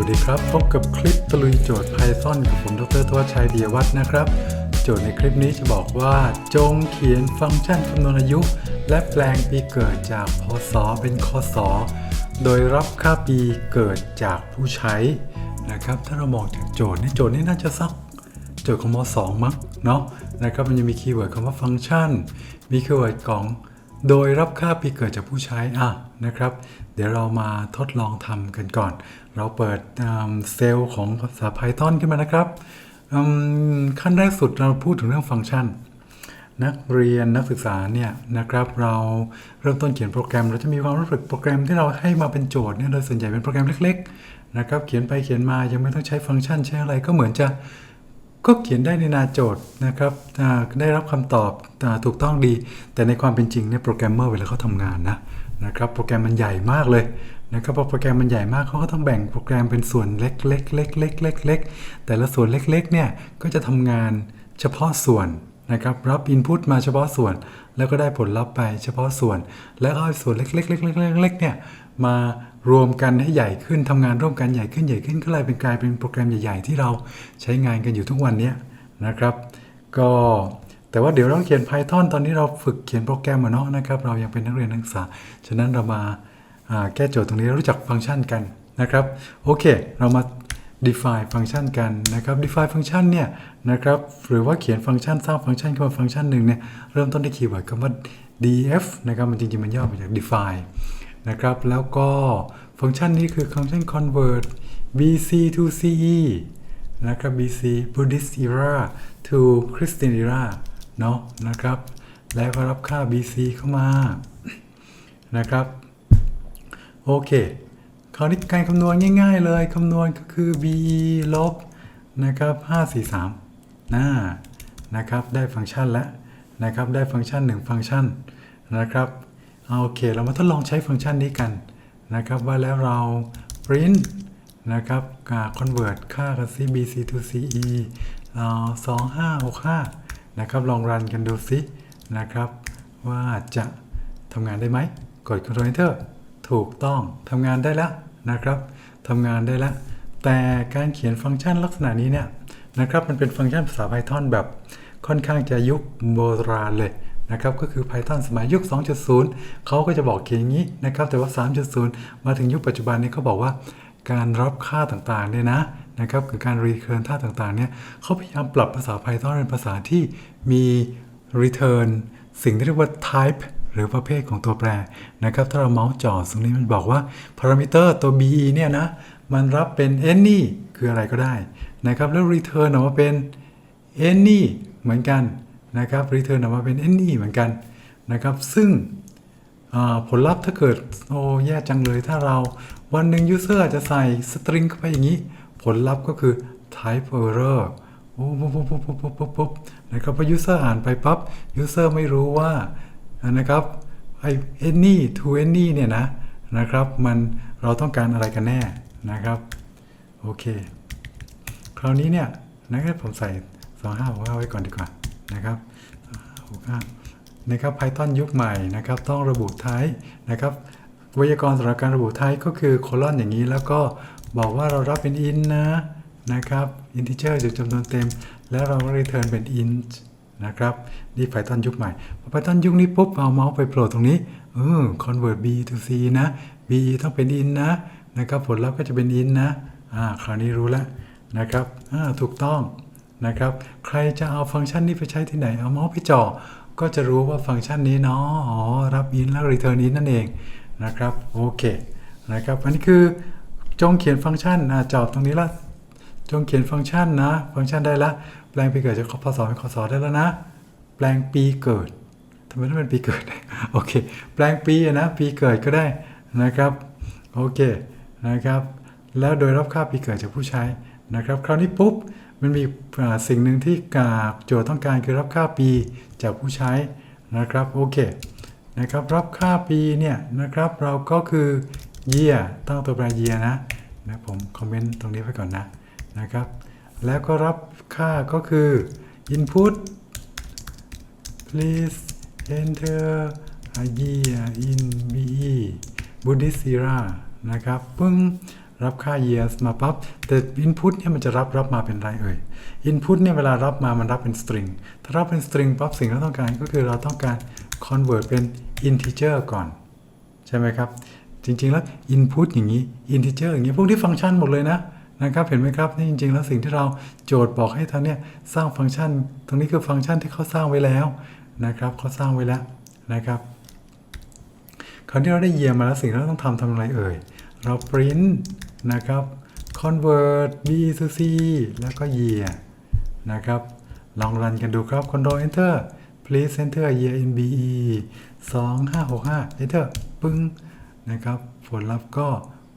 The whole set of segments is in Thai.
วัสดีครับ พบกับคลิปตะลุยโจทย์ Python กับผมดรทวัชชัยเดียวัฒนะครับ โจทย์ในคลิปนี้จะบอกว่า จงเขียนฟังก์ชันคำนวณอายุ และแปลงปีเกิดจากพศเป็นคศโดยรับค่าปีเกิดจากผู้ใช้นะครับ ถ้าเรามองจากโจทย์นี่โจทย์นี้น่าจะสักโจทย์ของม 2 มั้งเนาะนะครับมันจะมีคีย์เวิร์ดคำว่าฟังก์ชัน มีคีย์เวิร์ดของ โดยรับค่าปีเกิดจากผู้ใช้อะนะครับ เดี๋ยวเรามาทดลองทำกันก่อน เราเปิดเซลล์ของภาษา Python ขึ้นมานะครับ ขั้นแรกสุดเราพูดถึงเรื่องฟังก์ชัน นักเรียนนักศึกษาเนี่ยนะครับเราเริ่มต้นเขียนโปรแกรม เราจะมีความรู้สึกโปรแกรมที่เราให้มาเป็นโจทย์เนี่ยโดยส่วนใหญ่เป็นโปรแกรมเล็ก ๆ นะครับ เขียนไปเขียนมายังไม่ต้องใช้ฟังก์ชันใช้อะไรก็เหมือนจะ ก็เขียนได้ในนาโจทย์นะครับได้รับคำตอบถูกต้องดี แต่ในความเป็นจริงเนี่ยโปรแกรมเมอร์เวลาเขาทำงานนะนะครับโปรแกรมมันใหญ่มากเลยนะครับพอโปรแกรมมันใหญ่มากเขาก็ต้องแบ่งโปรแกรมเป็นส่วนเล็กๆเล็กๆเล็กๆเล็กๆแต่ละส่วนเล็กๆเนี่ยก็จะทำงานเฉพาะส่วนนะครับรับอินพุตมาเฉพาะส่วน แล้วก็ได้ผลลัพธ์ไปเฉพาะส่วน แล้วก็ส่วนเล็กๆเล็กๆเล็กๆเนี่ยมา รวมกันให้ใหญ่ขึ้นทำงานร่วมกันใหญ่ขึ้นใหญ่ขึ้นก็เลยเป็นกลายเป็นโปรแกรมใหญ่ ๆ ที่เราใช้งานกันอยู่ทุกวันนี้นะครับ ก็แต่ว่าเดี๋ยวเราเขียน Python ตอนนี้เราฝึกเขียนโปรแกรมมาเนาะนะครับ เรายังเป็นนักเรียนนักศึกษา ฉะนั้นเรามาอ่าแก้โจทย์ตรงนี้รู้จักฟังก์ชันกันนะครับ โอเค เรามา define ฟังก์ชันกันนะครับ define ฟังก์ชันเนี่ยนะครับหรือว่าเขียนฟังก์ชันสร้างฟังก์ชันขึ้นมาฟังก์ชันหนึ่งเนี่ยเริ่มต้นด้วยคีย์เวิร์ดคำว่า df นะครับมันจริงๆมันย่อมาจาก define นะครับ แล้วก็ฟังก์ชันนี้คือฟังก์ชัน convert bc to ce นะครับ BC Buddhist era to Christian era เนาะนะครับ แล้วก็รับค่า BC เข้ามานะครับ โอเค คราวนี้การคำนวณง่ายๆเลยคำนวณก็คือ BE ลบนะครับ 543น่านะครับ ได้ฟังก์ชันแล้วนะครับ ได้ฟังก์ชัน 1 ฟังก์ชันนะครับ เอาโอเค เรามาทดลองใช้ฟังก์ชันนี้กันนะครับ ว่าแล้วเรา print นะครับกา convert ค่ากับ CBC to CE เรา2565 นะครับ ลองรันกันดูสินะครับ ว่าจะทำงานได้ไหม กด Ctrl Enter ถูกต้องทำงานได้แล้วนะครับทำงานได้แล้ว แต่การเขียนฟังก์ชันลักษณะนี้เนี่ยนะครับ มันเป็นฟังก์ชันภาษา Python แบบค่อนข้างจะยุคโบราณเลย นะครับก็คือ Python สมัยยุค 2.0 เขาก็จะบอกเขียนอย่างนี้นะครับแต่ว่า 3.0 มาถึงยุคปัจจุบันนี้เขาบอกว่าการรับค่าต่างๆเนี่ยนะนะครับคือการ return ค่าต่างๆเนี่ยเขาพยายามปรับภาษา Python เป็นภาษาที่มี return สิ่งที่เรียกว่า type หรือประเภทของตัวแปรนะครับถ้าเราเมาส์จ่อตรงนี้มันบอกว่า parameter ตัว be เนี่ยนะมันรับเป็น any คืออะไรก็ได้นะครับแล้ว return ออกมาเป็น any เหมือนกัน นะครับ return ออกมาเป็น any เหมือนกันนะครับ ซึ่งผลลัพธ์ถ้าเกิด โอ้แย่จังเลยถ้าเราวันหนึ่ง user อาจจะใส่ string เข้าไปอย่างนี้ ผลลัพธ์ก็คือ type error โอ้ปุ๊บปุ๊บปุ๊บปุ๊บปุ๊บปุ๊บปุ๊บนะครับพอ user อ่านไปปั๊บ user ไม่รู้ว่านะครับไอ any to any เนี่ยนะนะครับมันเราต้องการอะไรกันแน่นะครับโอเค คราวนี้เนี่ยนะครับผมใส่ 2565ไว้ก่อนดีกว่า นะครับ2565นะครับ Python ยุคใหม่นะครับต้องระบุ type นะครับไวยากรณ์สำหรับการระบุ type ก็คือโคลอนอย่างนี้ แล้วก็บอกว่าเรารับเป็น int นะนะครับ integer จุดจำนวนเต็ม แล้วเราก็ return เป็น int นะครับนี่ Python ยุคใหม่พอ Python ยุคนี้ปุ๊บเอาเมาส์ไปโผล่ตรงนี้เออ convert b to c นะ b ต้องเป็น int นะนะครับผลลัพธ์ก็จะเป็น int นะอ่าคราวนี้รู้แล้วนะครับอ่าถูกต้อง นะครับ ใครจะเอาฟังก์ชันนี้ไปใช้ที่ไหน เอาเมาส์ไปจ่อก็จะรู้ว่าฟังก์ชันนี้เนาะอ๋อรับ in แล้ว return in นั่นเองนะครับโอเคนะครับอันนี้คือจงเขียนฟังก์ชันอะจอบตรงนี้ละจงเขียนฟังก์ชันนะ ฟังก์ชันได้ละแปลงปีเกิดจากพศเป็นคศได้แล้วนะ แปลงปีเกิดทำไมต้องเป็นปีเกิดโอเคแปลงปีนะปีเกิดก็ได้นะครับโอเคนะครับแล้วโดยรับค่าปีเกิดจากผู้ใช้นะครับ คราวนี้ปุ๊บ มันมีสิ่งหนึ่งที่กาโจทย์ต้องการคือรับค่าปีจากผู้ใช้นะครับโอเคนะครับรับค่าปีเนี่ยนะครับเราก็คือ year ตั้งตัวแปร year นะนะผมคอมเมนต์ตรงนี้ไว้ก่อนนะนะครับแล้วก็รับค่าก็คือ input please enter a year in BE Buddhist era นะครับปึ้ง รับค่า years มาปั๊บแต่ input เนี่ยมันจะรับรับมาเป็นไรเอ่ย input เนี่ยเวลารับมามันรับเป็น string ถ้ารับเป็น string ปั๊บสิ่งที่เราต้องการก็คือเราต้องการ convert เป็น integer ก่อน ใช่ไหมครับ จริง ๆ แล้ว input อย่างนี้ integer อย่างนี้พวกที่ฟังก์ชันหมดเลยนะนะครับเห็นไหมครับนี่จริง ๆ แล้วสิ่งที่เราโจทย์บอกให้ท่านเนี่ยสร้างฟังก์ชัน ตรงนี้คือฟังก์ชันที่เขาสร้างไว้แล้วนะครับเขาสร้างไว้แล้วนะครับคราวนี้เราได้เยียมาแล้วสิ่งที่เราต้องทำทำอะไรเอ่ย เรา print น นะครับ convert b to c แล้วก็ year นะครับ ลองรันกันดูครับ control enter please enter year in be 2565 enter ปึ้งนะครับ ผลลัพธ์ก็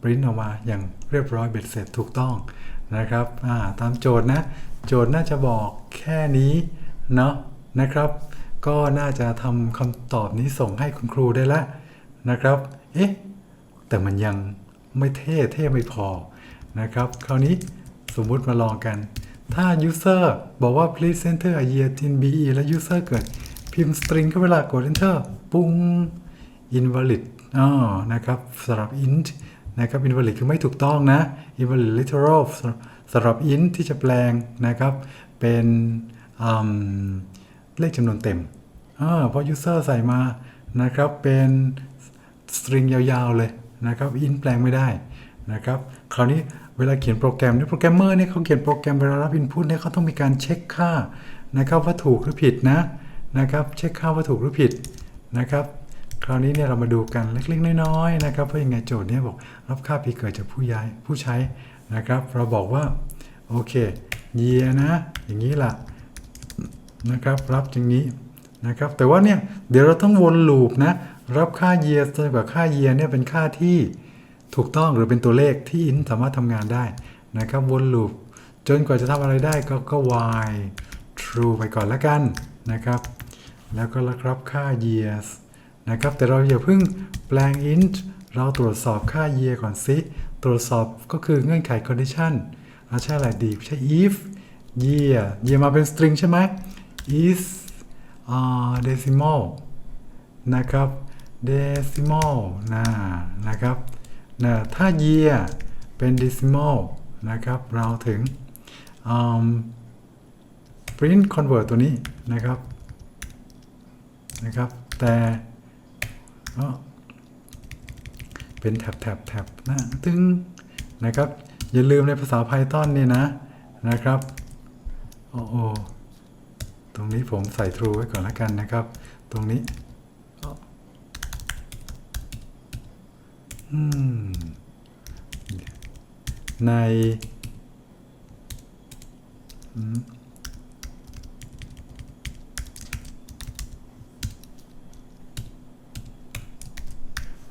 print ออกมาอย่างเรียบร้อยเบ็ดเสร็จถูกต้องนะครับาตามโจทย์นะ โจทย์น่าจะบอกแค่นี้เนาะนะครับ ก็น่าจะทำคำตอบนี้ส่งให้คุณครูได้แล้วนะครับ เอ๊ะ แต่มันยัง ไม่เท่เท่ไม่พอนะครับ คราวนี้สมมุติมาลองกัน ถ้า user บอกว่า please enter a year in BE แล้ว user เกิดพิมพ์ string เข้าไปละกด enter ปุ้ง invalid อ๋อนะครับสำหรับ int นะครับ invalid คือไม่ถูกต้องนะ invalid literal สำหรับ int ที่จะแปลงนะครับ เป็นเลขจำนวนเต็มอ่าเพราะ user ใส่มานะครับ เป็นสตริงยาวๆเลย นะครับอินแปลงไม่ได้นะครับคราวนี้เวลาเขียนโปรแกรมเนี่ยโปรแกรมเมอร์เนี่ยเขาเขียนโปรแกรมเวลารับอินพุตเนี่ยเขาต้องมีการเช็คค่านะครับว่าถูกหรือผิดนะนะครับเช็คค่าว่าถูกหรือผิดนะครับคราวนี้เนี่ยเรามาดูกันเล็กๆน้อยๆนะครับเพราะยังไงโจทย์เนี่ยบอกรับค่าปีเกิดจากผู้ย้ายผู้ใช้นะครับเราบอกว่าโอเคเยียนะอย่างนี้ล่ะนะครับรับอย่างนี้นะครับแต่ว่าเนี่ยเดี๋ยวเราต้องวนลูปนะ รับค่า year จนกว่าค่า year เนี่ยเป็นค่าที่ถูกต้องหรือเป็นตัวเลขที่ int สามารถทำงานได้นะครับวนลูปจนกว่าจะทำอะไรได้ก็ก็ y true ไปก่อนละกันนะครับ แล้วก็รับค่า years นะครับ แต่เราอย่าเพิ่งแปลง int เราตรวจสอบค่า year ก่อนสิ ตรวจสอบก็คือเงื่อนไข condition เราใช้อะไรดีใช้ if year year มาเป็น string ใช่ไหม is uh, decimal นะครับ decimal นะนะครับนะถ้า year เป็น decimal นะครับ เราถึง print convert ตัวนี้นะครับ นะครับ แต่เป็นแท็บแท็บแท็บนะตึงนะครับ อย่าลืมในภาษา Python เนี่ยนะนะครับโอ้โอตรงนี้ผมใส่ true ไว้ก่อนแล้วกันนะครับ ตรงนี้อืม ใน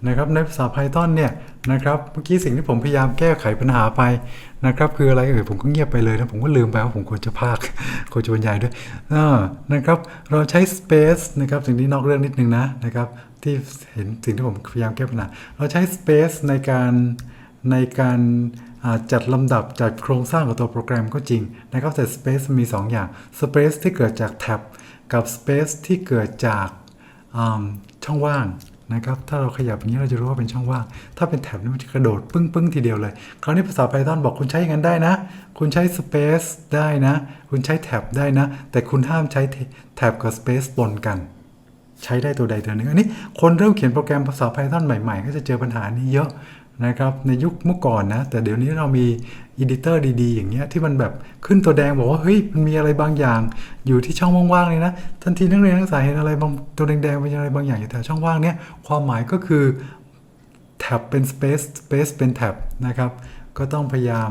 นะครับในภาษา Python เนี่ย นะครับเมื่อกี้สิ่งที่ผมพยายามแก้ไขปัญหาไปนะครับคืออะไรเอ่ยผมก็เงียบไปเลยนะผมก็ลืมไปว่าผมควรจะพากควรจะบรรยายด้วยนะครับเราใช้ space นะครับสิ่งนี้นอกเรื่องนิดนึงนะนะครับที่เห็นสิ่งที่ผมพยายามแก้ปัญหาเราใช้ space ในการในการจัดลำดับจัดโครงสร้างของตัวโปรแกรมก็จริงนะครับแต่ space มี 2 อย่าง space ที่เกิดจากแท็บกับ space ที่เกิดจากช่องว่าง นะครับถ้าเราขยับอย่างนี้เราจะรู้ว่าเป็นช่องว่าง ถ้าเป็นแท็บนี่มันจะกระโดดปึ้งปึ้งทีเดียวเลย คราวนี้ภาษา Python บอกคุณใช้อย่างนั้นได้นะ คุณใช้ Space ได้นะ คุณใช้แท็บได้นะ แต่คุณห้ามใช้แท็บกับ Space ปนกันใช้ได้ตัวใดตัวหนึ่งอันนี้คนเริ่มเขียนโปรแกรมภาษา Python ใหม่ๆ ก็จะเจอปัญหานี้เยอะ นะครับในยุคเมื่อก่อนนะ แต่เดี๋ยวนี้เรามีอีดิเตอร์ดีๆ อย่างเงี้ยที่มันแบบขึ้นตัวแดงบอกว่าเฮ้ยมันมีอะไรบางอย่างอยู่ที่ช่องว่างๆเลยนะ ทันทีนักเรียนนักศึกษาเห็นอะไรบางตัวแดงๆเป็นอะไรบางอย่างอยู่แถวช่องว่างเนี้ยความหมายก็คือแท็บเป็น space space เป็นแท็บนะครับก็ต้องพยายาม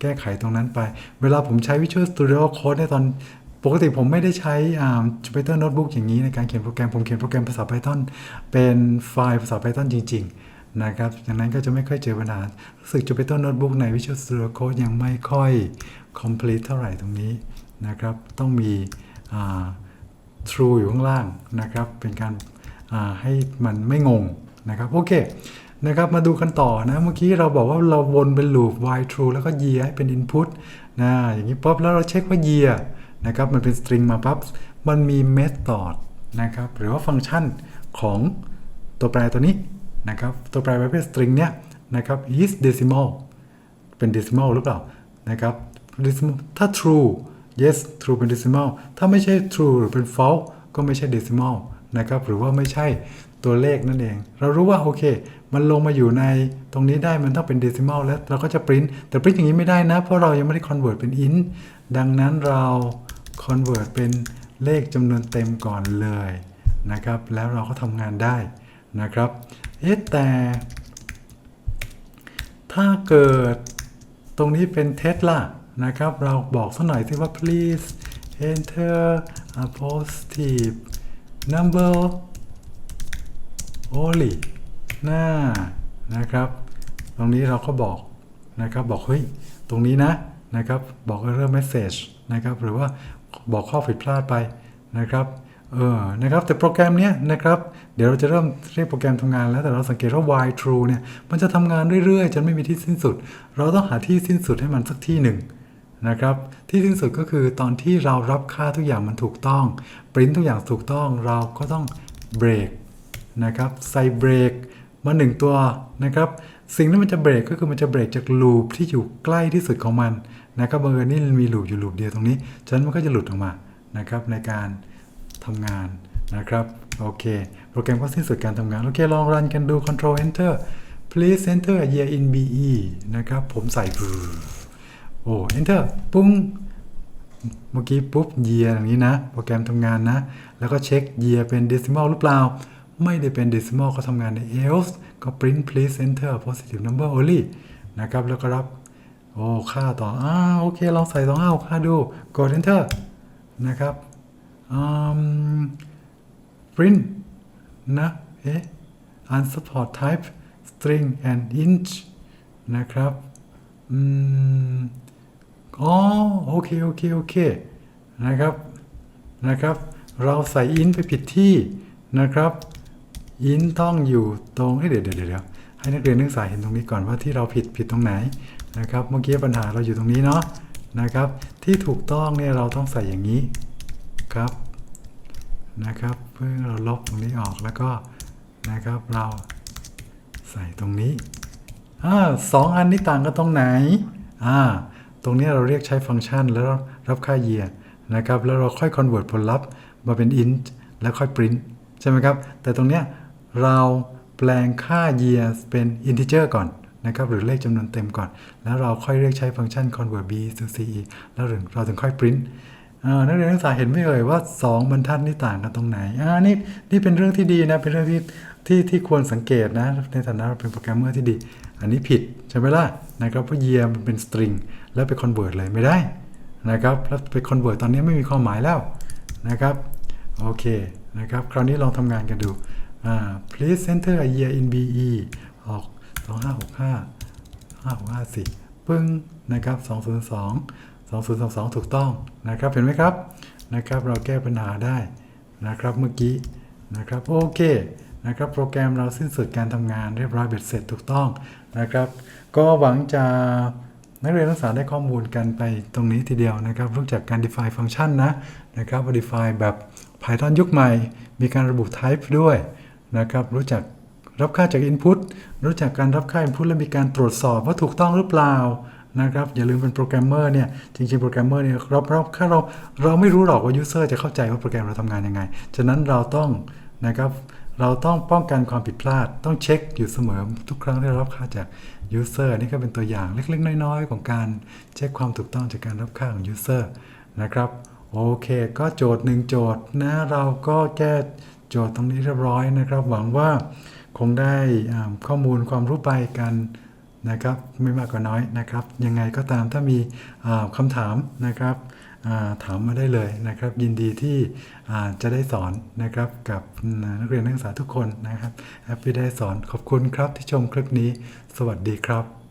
แก้ไขตรงนั้นไป เวลาผมใช้ Visual Studio Code ในยตอนปกติผมไม่ได้ใช้ Jupyter Notebook อย่างนี้ในการเขียนโปรแกรมผมเขียนโปรแกรมภาษา Python เป็นไฟล์ภาษา Python จริง ๆ นะครับดังนั้นก็จะไม่ค่อยเจอปัญหารู้สึก Jupyter Notebook ใน Visual Studio Code ยังไม่ค่อย complete เท่าไหร่ตรงนี้นะครับ ต้องมีอ่ true อยู่ข้างล่างนะครับ เป็นการาให้มันไม่งงนะครับ โอเคนะครับ มาดูกันต่อนะ เมื่อกี้เราบอกว่าเราวนเป็น loop while true แล้วก็ year ให้เป็น input นะอย่างนี้ปุ๊บแล้วเราเช็คว่า year นะครับ มันเป็น string มาปั๊บมันมี method นะครับ หรือว่าฟังก์ชันของตัวแปรตัวนี้ นะครับตัวแปรประเภท string เนี้ยนะครับ is decimal เป็น decimal หรือเปล่านะครับ decimal ถ้า true yes true เป็น decimal ถ้าไม่ใช่ true หรือเป็น false ก็ไม่ใช่ decimal นะครับหรือว่าไม่ใช่ตัวเลขนั่นเอง เรารู้ว่าโอเค มันลงมาอยู่ในตรงนี้ได้มันต้องเป็น decimal แล้วเราก็จะ print แต่ print อย่างนี้ไม่ได้นะ เพราะเรายังไม่ได้ convert เป็น int ดังนั้นเรา convert เป็นเลขจำนวนเต็มก่อนเลยนะครับ แล้วเราก็ทำงานได้นะครับ เอ๊ะแต่ ถ้าเกิดตรงนี้เป็นเท็จล่ะนะครับ เราบอกสักหน่อยสิว่า please enter a positive number only หน้านะครับ ตรงนี้เราก็บอกนะครับบอกเฮ้ยตรงนี้นะนะครับ บอก error message นะครับ หรือว่าบอกข้อผิดพลาดไปนะครับ เออนะครับแต่โปรแกรมเนี้ยนะครับเดี๋ยวเราจะเริ่มเรียกโปรแกรมทำงานแล้วแต่เราสังเกตว่า while true เนี่ยมันจะทำงานเรื่อยๆ จนไม่มีที่สิ้นสุด เราต้องหาที่สิ้นสุดให้มันสักที่หนึ่งนะครับที่สิ้นสุดก็คือตอนที่เรารับค่าทุกอย่างมันถูกต้องปริ้นทุกอย่างถูกต้องเราก็ต้องเบรกนะครับใส่เบรกมาหนึ่งตัวนะครับสิ่งที่มันจะเบรกก็คือมันจะเบรกจากลูปที่อยู่ใกล้ที่สุดของมันนะครับบังเอิญนี่มีลูปอยู่ลูปเดียวตรงนี้ฉะนั้นมันก็จะหลุดออกมานะครับในการ ทำงานนะครับโอเคโปรแกรมก็สิ้นสุดการทำงาน โอเค ลองรันกันดู control enter please enter a year in BE นะครับ ผมใส่โอ้ enter ปุ้ง เมื่อกี้ปุ๊บ year อย่างนี้นะ โปรแกรมทำงานนะ แล้วก็เช็ค year เป็น decimal หรือเปล่า ไม่ได้เป็น decimal ก็ทำงานใน else ก็ print please enter positive number only นะครับ แล้วก็รับ โอ้ ค่าต่อ อ้าโอเค ลองใส่2 5ค่าดู กด enter นะครับ print นะเอ๊ะ unsupport type string and int นะครับอืมอ๋อโอเค โอเค โอเค นะครับ นะครับ เราใส่ int ไปผิดที่นะครับ int ต้องอยู่ตรงเอ้เดี๋ยวเดี๋ยวเดี๋ยวให้นักเรียนนักศึกษาเห็นตรงนี้ก่อนว่าที่เราผิดผิดตรงไหนนะครับ เมื่อกี้ปัญหาเราอยู่ตรงนี้เนาะนะครับ ที่ถูกต้องเนี่ยเราต้องใส่อย่างนี้ ครับนะครับ เพื่อเราลบตรงนี้ออกแล้วก็นะครับเราใส่ตรงนี้อ่าสองอันนี้ต่างกันตรงไหนอ่าตรงนี้เราเรียกใช้ฟังก์ชันแล้วรับค่า year นะครับ แล้วเราค่อย convert ผลลัพธ์มาเป็น int แล้วค่อย print ใช่ไหมครับ แต่ตรงเนี้ยเราแปลงค่า year เป็น integer ก่อนนะครับ หรือเลขจำนวนเต็มก่อน แล้วเราค่อยเรียกใช้ฟังก์ชัน convert b to ce แล้วเราถึงค่อย print นักเรียนนักศึกษาเห็นไหมเอ่ยว่า 2 บรรทัดนี่ต่างกันตรงไหนอ่านี่นี่เป็นเรื่องที่ดีนะเป็นเรื่องที่ที่ที่ควรสังเกตนะในฐานะเราเป็นโปรแกรมเมอร์ที่ดี อันนี้ผิดใช่ไหมล่ะนะครับเพราะ year มันเป็น string แล้วไป convert เลยไม่ได้นะครับแล้วไป convert ตอนนี้ไม่มีความหมายแล้วนะครับโอเคนะครับคราวนี้ลองทำงานกันดูอ่า please enter a year in BE ออก2565 5654ปึ้งนะครับ202 2022 ถูกต้องนะครับเห็นไหมครับนะครับ เราแก้ปัญหาได้นะครับเมื่อกี้นะครับโอเคนะครับโปรแกรมเราสิ้นสุดการทำงานเรียบร้อยเบ็ดเสร็จถูกต้องนะครับ ก็หวังจะนักเรียนนักศึกษาได้ข้อมูลกันไปตรงนี้ทีเดียวนะครับรู้จักการ define ฟังก์ชันนะนะครับ define แบบ Python ยุคใหม่ มีการระบุ type ด้วยนะครับรู้จักรับค่าจาก input รู้จักการรับค่า input และมีการตรวจสอบว่าถูกต้องหรือเปล่า นะครับอย่าลืมเป็นโปรแกรมเมอร์เนี่ยจริงๆโปรแกรมเมอร์เนี่ยเราเราแค่เราเราไม่รู้หรอกว่า user จะเข้าใจว่าโปรแกรมเราทำงานยังไง ฉะนั้นเราต้องนะครับเราต้องป้องกันความผิดพลาด ต้องเช็คอยู่เสมอทุกครั้งที่รับค่าจาก user นี่ก็เป็นตัวอย่างเล็กๆ น้อยๆ ของการเช็คความถูกต้องจากการรับค่าของ user นะครับโอเค ก็โจทย์หนึ่งโจทย์นะเราก็แก้โจทย์ตรงนี้เรียบร้อยนะครับ หวังว่าคงได้ข้อมูลความรู้ไปกัน นะครับไม่มากก็น้อยนะครับ ยังไงก็ตามถ้ามีอ่าคำถามนะครับถามมาได้เลยนะครับ ยินดีที่จะได้สอนนะครับกับนักเรียนนักศึกษาทุกคนนะครับแฮปปี้ได้สอนขอบคุณครับที่ชมคลิปนี้ สวัสดีครับ